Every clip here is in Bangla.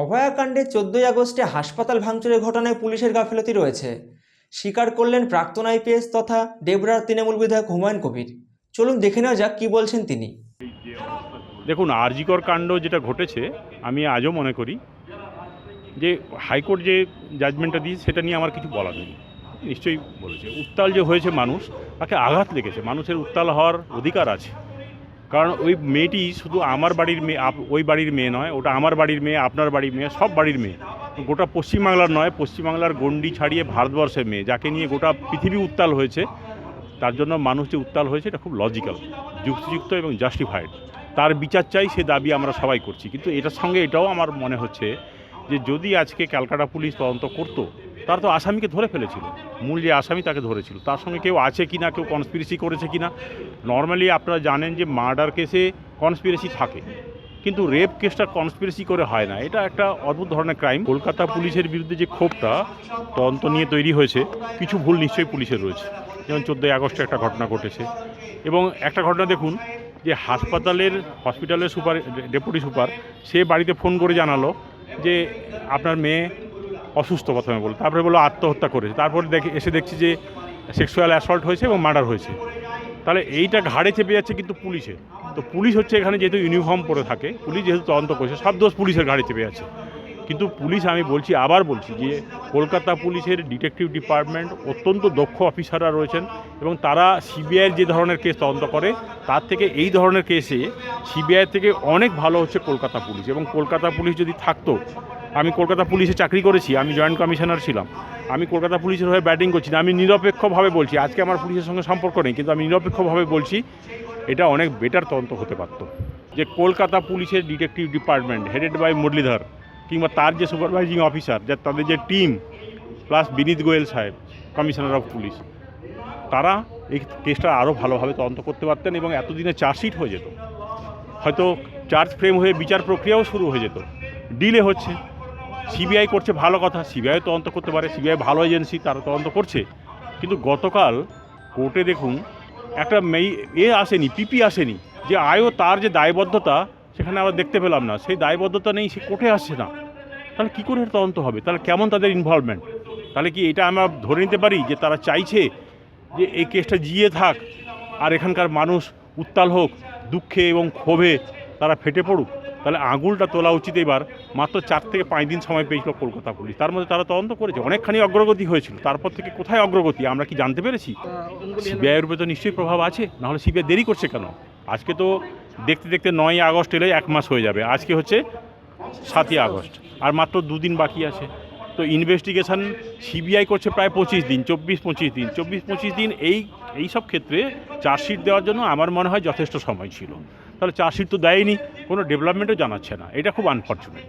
অভয়াকাণ্ডে চোদ্দই আগস্টে হাসপাতাল ভাঙচুরের ঘটনায় পুলিশের গাফিলতি রয়েছে। স্বীকার করলেন প্রাক্তন আইপিএস তথা ডেবরার তৃণমূল বিধায়ক হুমায়ুন কবির। চলুন দেখে নেওয়া যাক কী বলছেন তিনি। দেখুন, আরজিকর কাণ্ড যেটা ঘটেছে, আমি আজও মনে করি যে হাইকোর্ট যে জাজমেন্টটা দিয়েছে, সেটা নিয়ে আমার কিছু বলার নেই। নিশ্চয়ই বলেছে। উত্তাল যে হয়েছে মানুষ, তাকে আঘাত লেগেছে। মানুষের উত্তাল হওয়ার অধিকার আছে। কারণ ওই মেয়েটি শুধু আমার বাড়ির মেয়ে ওই বাড়ির মেয়ে নয়, ওটা আমার বাড়ির মেয়ে, আপনার বাড়ির মেয়ে, সব বাড়ির মেয়ে। গোটা পশ্চিমবাংলার নয়, পশ্চিমবাংলার গণ্ডি ছাড়িয়ে ভারতবর্ষের মেয়ে, যাকে নিয়ে গোটা পৃথিবী উত্তাল হয়েছে। তার জন্য মানুষ যে উত্তাল হয়েছে, এটা খুব লজিক্যাল যুক্তিযুক্ত এবং জাস্টিফাইড তার বিচার চাই, সে দাবি আমরা সবাই করছি। কিন্তু এটার সঙ্গে এটাও আমার মনে হচ্ছে যে যদি আজকে ক্যালকাটা পুলিশ তদন্ত করতো, তার তো আসামিকে ধরে ফেলেছিল। মূল যে আসামি তাকে ধরেছিল। তার সঙ্গে কেউ আছে কি না কেউ কনস্পিরেসি করেছে কি না নর্মালি আপনারা জানেন যে মার্ডার কেসে কনস্পিরেসি থাকে। কিন্তু রেপ কেসটা কনস্পিরেসি করে হয় না। এটা একটা অদ্ভুত ধরনের ক্রাইম কলকাতা পুলিশের বিরুদ্ধে যে ক্ষোভটা তদন্ত নিয়ে তৈরি হয়েছে, কিছু ভুল নিশ্চয়ই পুলিশের রয়েছে। যেমন চোদ্দোই আগস্টে একটা ঘটনা ঘটেছে। এবং একটা ঘটনা দেখুন, যে হাসপাতালের হসপিটালের সুপার, ডেপুটি সুপার, সে বাড়িতে ফোন করে জানালো যে আপনার মেয়ে অসুস্থ প্রথমে বলো তারপরে বলো আত্মহত্যা করেছে। তারপরে দেখে, এসে দেখছি যে সেক্সুয়াল অ্যাসল্ট হয়েছে এবং মার্ডার হয়েছে। তাহলে এইটা ঘাড়ে চেপে যাচ্ছে কিন্তু পুলিশের তো পুলিশ হচ্ছে এখানে যেহেতু ইউনিফর্ম পরে থাকে, পুলিশ যেহেতু তদন্ত করছে, সব দোষ পুলিশের ঘাড়ে চেপে যাচ্ছে। কিন্তু পুলিশ, আমি বলছি, আবার বলছি যে কলকাতা পুলিশের ডিটেকটিভ ডিপার্টমেন্ট অত্যন্ত দক্ষ অফিসাররা রয়েছেন এবং তারা সিবিআইয়ের যে ধরনের কেস তদন্ত করে, তার থেকে এই ধরনের কেসে সিবিআই থেকে অনেক ভালো হচ্ছে কলকাতা পুলিশ। এবং কলকাতা পুলিশ যদি থাকতো, আমি কলকাতা পুলিশে চাকরি করেছি, আমি জয়েন্ট কমিশনার ছিলাম, আমি কলকাতা পুলিশের হয়ে ব্যাটিং করছি না, আমি নিরপেক্ষভাবে বলছি, আজকে আমার পুলিশের সঙ্গে সম্পর্ক নেই, কিন্তু আমি নিরপেক্ষভাবে বলছি, এটা অনেক বেটার তদন্ত হতে পারত। যে কলকাতা পুলিশের detective department headed by Muralidhar কিংবা তার যে সুপারভাইজিং অফিসার যে তাদের যে টিম প্লাস বিনীত গোয়েল সাহেব কমিশনার অফ পুলিশ তারা এই কেসটা আরও ভালোভাবে তদন্ত করতে পারতেন এবং এতদিনে চার্জশিট হয়ে যেত। হয়তো চার্জ ফ্রেম হয়ে বিচার প্রক্রিয়াও শুরু হয়ে যেত। ডিলে হচ্ছে। সিবিআই করছে ভালো কথা সিবিআই তদন্ত করতে পারে সিবিআই ভালো এজেন্সি তারা তদন্ত করছে। কিন্তু গতকাল কোর্টে দেখুন, একটা মেয়ে, এ আসেনি পিপি আসেনি, যে আয়ও তার যে দায়বদ্ধতা সেখানে আবার দেখতে পেলাম না। সেই দায়বদ্ধতা নেই সে কোর্টে আসছে না। তাহলে কী করে তদন্ত হবে? তাহলে কেমন তাদের ইনভলভমেন্ট তাহলে কি এটা আমরা ধরে নিতে পারি যে তারা চাইছে যে এই কেসটা জিয়ে থাক আর এখানকার মানুষ উত্তাল হোক দুঃখে এবং ক্ষোভে তারা ফেটে পড়ুক? তাহলে আঙুলটা তোলা উচিত এবার। মাত্র চার থেকে পাঁচ দিন সময় পেয়েছিল কলকাতা পুলিশ। তার মধ্যে তারা তদন্ত করেছে। অনেকখানি অগ্রগতি হয়েছিল। তারপর থেকে কোথায় অগ্রগতি? আমরা কি জানতে পেরেছি? সিবিআইয়ের উপরে তো নিশ্চয়ই প্রভাব আছে। নাহলে সিবিআই দেরি করছে কেন? আজকে তো দেখতে দেখতে নয় আগস্ট এলে এক মাস হয়ে যাবে। আজকে হচ্ছে সাতই আগস্ট, আর মাত্র দুদিন বাকি আছে। তো ইনভেস্টিগেশন সিবিআই করছে প্রায় পঁচিশ দিন, চব্বিশ পঁচিশ দিন। চব্বিশ পঁচিশ দিন এই এই সব ক্ষেত্রে চার্জশিট দেওয়ার জন্য আমার মনে হয় যথেষ্ট সময় ছিল। তাহলে চার্জশিট তো দেয়নি, কোনো ডেভেলপমেন্টও জানাচ্ছে না। এটা খুব আনফর্চুনেট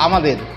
আমাদের